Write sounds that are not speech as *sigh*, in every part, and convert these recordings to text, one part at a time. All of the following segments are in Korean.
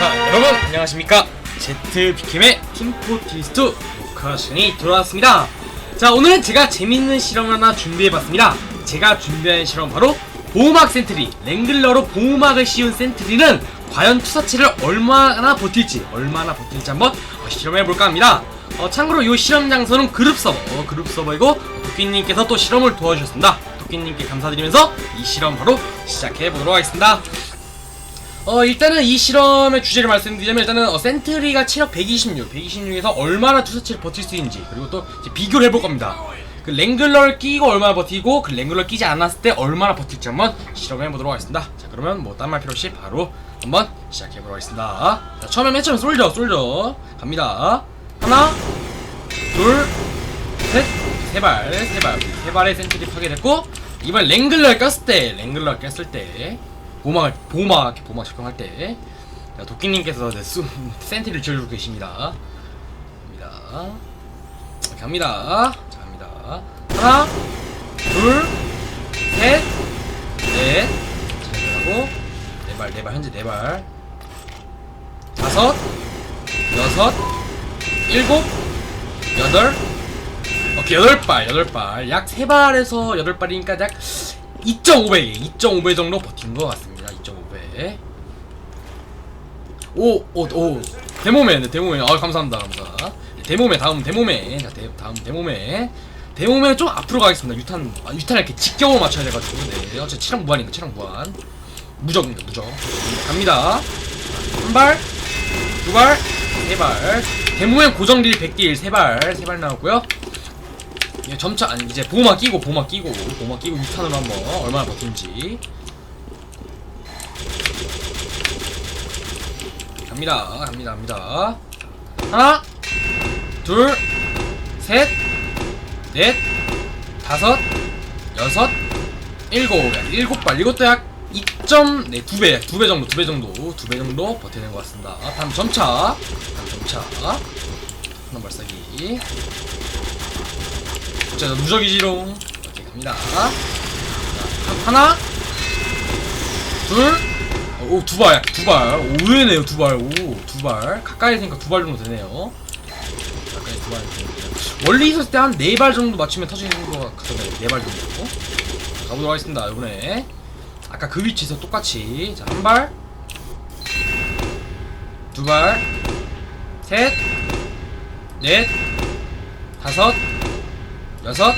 자 여러분 안녕하십니까? 제트비캠의 팀포티스트 녹화 시간이 돌아왔습니다. 자 오늘은 제가 재밌는 실험을 하나 준비해봤습니다. 제가 준비한 실험 바로 보호막 센트리 랭글러로 보호막을 씌운 센트리는 과연 투사체를 얼마나 버틸지 얼마나 버틸지 한번 어, 실험해볼까 합니다. 어, 참고로 이 실험 장소는 그룹 서버 어, 그룹 서버이고 도끼님께서 또 실험을 도와주셨습니다. 도끼님께 감사드리면서 이 실험 바로 시작해보도록 하겠습니다 어 일단은 이 실험의 주제를 말씀드리자면 일단은 어, 센트리가 체력 126, 126에서 얼마나 투사체를 버틸 수 있는지 그리고 또 비교를 해볼 겁니다. 그 랭글러를 끼고 얼마나 버티고 그 랭글러 끼지 않았을 때 얼마나 버틸지 한번 실험해 보도록 하겠습니다. 자 그러면 뭐 딴 말 필요 없이 바로 한번 시작해 보도록 하겠습니다. 자 처음에 맨 처음 솔져 솔져 갑니다. 하나, 둘, 셋, 세 발, 세 발, 세 발의 센트리 파괴됐고 이번 랭글러를 꼈을 때, 랭글러를 꼈을 때 보호막을 보호막 이렇게 보호막 적용할 때 자, 도끼님께서 네, 수, *laughs* 센트리를 지어주고 계십니다. 갑니다. 이렇게 갑니다. 자, 갑니다. 하나, 둘, 셋, 넷, 자, 하고 네 발, 네 발, 현재 네 발, 다섯, 여섯, 일곱, 여덟, 오케이 여덟 발, 여덟 발, 약 세 발에서 여덟 발이니까 약 2.5배, 2.5배 정도 버틴 것 같습니다. 2.5배. 오, 오, 오. 데모맨, 네, 데모맨. 아, 감사합니다, 감사. 데모맨, 다음 데모맨. 자, 데, 다음 데모맨. 데모맨은 좀 앞으로 가겠습니다. 유탄, 아, 유탄을 이렇게 직경으로 맞춰야 돼가지고. 네, 어차피 체력 무한이니까, 체력 무한. 무적입니다, 무적. 갑니다. 한 발, 두 발, 세 발. 데모맨 고정딜 100딜 세 발, 세 발 나왔고요. 예, 점차 아니 이제 보호막 끼고 보호막 끼고 보호막 끼고 6탄으로 한번 얼마나 버티는지 갑니다 갑니다 갑니다 하나 둘 셋 넷 다섯 여섯 일곱 약 일곱 발 이것도 약 2점 네, 두 배, 두 배 정도, 두 배 정도, 두 배 정도 버텨낸 것 같습니다. 다음 점차, 다음 점차, 하나 발사기. 자, 누적이지롱. 이렇게 갑니다. 자, 하나, 둘, 어, 오, 두 발, 두 발. 오, 의외네요, 두 발. 오, 두 발. 가까이 생각 두발 정도 되네요. 가까이 두발 정도. 멀리 있었을 때 한 네 발 정도 맞추면 터지는 것 같은데, 네발 정도. 자, 가보도록 하겠습니다, 이번에. 아까 그 위치에서 똑같이. 자, 한 발. 두 발. 셋. 넷. 다섯. 여섯,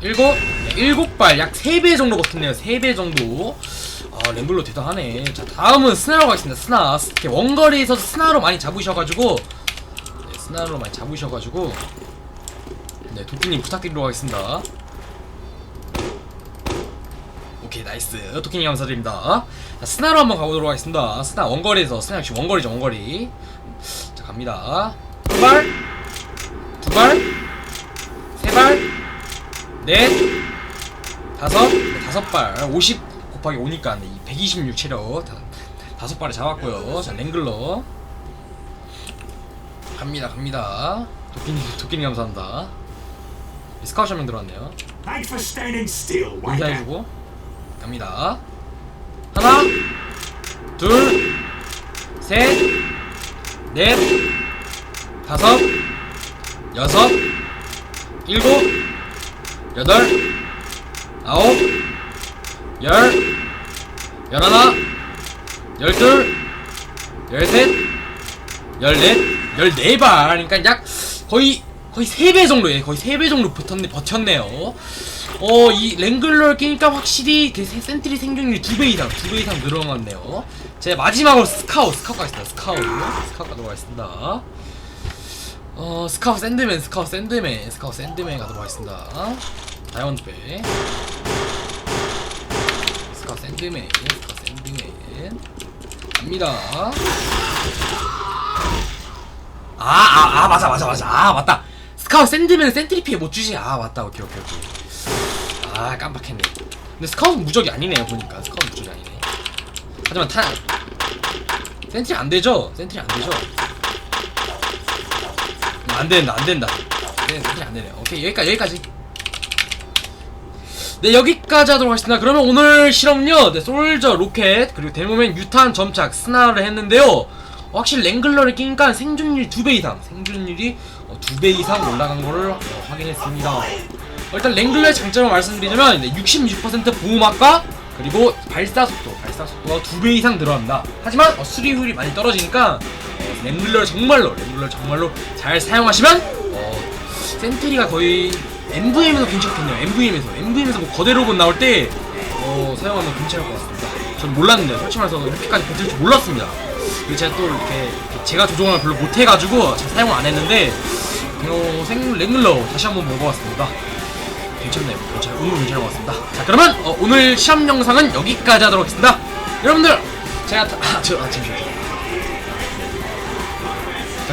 일곱, 네, 일곱 발, 약 세 배 정도 버텼네요. 세 배 정도. 아, 램블로 대단하네. 자, 다음은 스나로 가겠습니다. 스나. 이렇게 원거리에서 스나로 많이 잡으셔가지고, 네, 스나로 많이 잡으셔가지고, 네, 도끼님 부탁드리도록 하겠습니다. 오케이, 나이스. 도끼님 감사드립니다. 자, 스나로 한번 가보도록 하겠습니다. 스나 원거리에서, 스나 역시 원거리죠, 원거리. 자, 갑니다. 두 발, 두 발, 세 발, 넷, 다섯, 네, 다섯 발, 50 곱하기 5니까 네, 126 체력 다, 다섯 발을 잡았고요. 자, 랭글러 갑니다, 갑니다. 도끼님, 도끼님 감사합니다. 스카우트 한명 들어왔네요. Thanks for standing still, wanker. 인사해주고 갑니다. 하나, 둘, 셋, 넷, 다섯, 여섯, 일곱, 여덟, 아홉, 열, 열하나, 열둘, 열셋, 열넷, 열네 발. 그러니까 약 거의 거의 세배 정도예. 거의 세배 정도 버텼네, 버텼네요. 어, 이 랭글러를 끼니까 확실히 그 세- 센트리 생존율이 두배 이상, 두배 이상 늘어났네요. 제 마지막으로 스카우, 스카우 가겠습니다. 스카우, 스카우 가도록 하겠습니다. 어, 스카우 샌드맨, 스카우 샌드맨, 스카우 샌드맨 가도록 하겠습니다. 다이아몬드 배. 샌드맨, 샌드맨. 갑니다. 아, 아, 아, 맞아, 맞아, 맞아. 아, 맞다. 스카우 샌드맨은 센트리 피해 못 주지. 아, 맞다. 오케이, 오케이, 오케이. 아, 깜빡했네. 근데 스카우트 무적이 아니네요, 보니까. 스카우트 무적이 아니네. 하지만 타, 센트리 안 되죠? 센트리 안 되죠? 안 된다, 안 된다. 네, 센트리 안 되네. 오케이, 여기까지, 여기까지. 네 여기까지 하도록 하겠습니다. 그러면 오늘 실험은요 네, 솔저, 로켓 그리고 데모맨, 유탄, 점착, 스나를 했는데요. 확실히 랭글러를 끼니까 생존율이 2배 이상 생존율이 어, 2배 이상 올라간 거를 어, 확인했습니다. 어, 일단 랭글러의 장점을 말씀드리자면 66% 보호막과 그리고 발사 속도 발사 속도가 2배 이상 들어갑니다. 하지만 어, 수리율이 많이 떨어지니까 어, 랭글러를 정말로 랭글러를 정말로 잘 사용하시면 어, 센트리가 거의 MVM에서 괜찮겠네요. MVM에서 MVM에서 뭐 거대 로봇 나올 때 어, 사용하면 괜찮을 것 같습니다. 전 몰랐는데 솔직히 말해서 이렇게까지 괜찮을 줄 몰랐습니다. 그리고 제가 또 이렇게, 이렇게 제가 조종을 별로 못해가지고 잘 사용을 안 했는데 어, 생 랭글러 다시 한번 먹어봤습니다. 괜찮네요. 괜찮, 오늘 괜찮은 것 같습니다. 자 그러면 어, 오늘 실험 영상은 여기까지 하도록 하겠습니다. 여러분들 제가 다, 아, 저, 아, 잠시만요.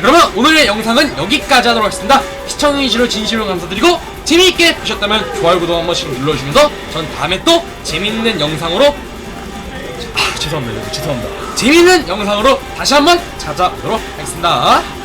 자 그러면 오늘의 영상은 여기까지 하도록 하겠습니다. 시청해주시러 진심으로 감사드리고 재미있게 보셨다면 좋아요 구독 한 번씩 눌러주시면서 전 다음에 또 재밌는 영상으로 아 죄송합니다. 죄송합니다. 재밌는 영상으로 다시 한번 찾아오도록 하겠습니다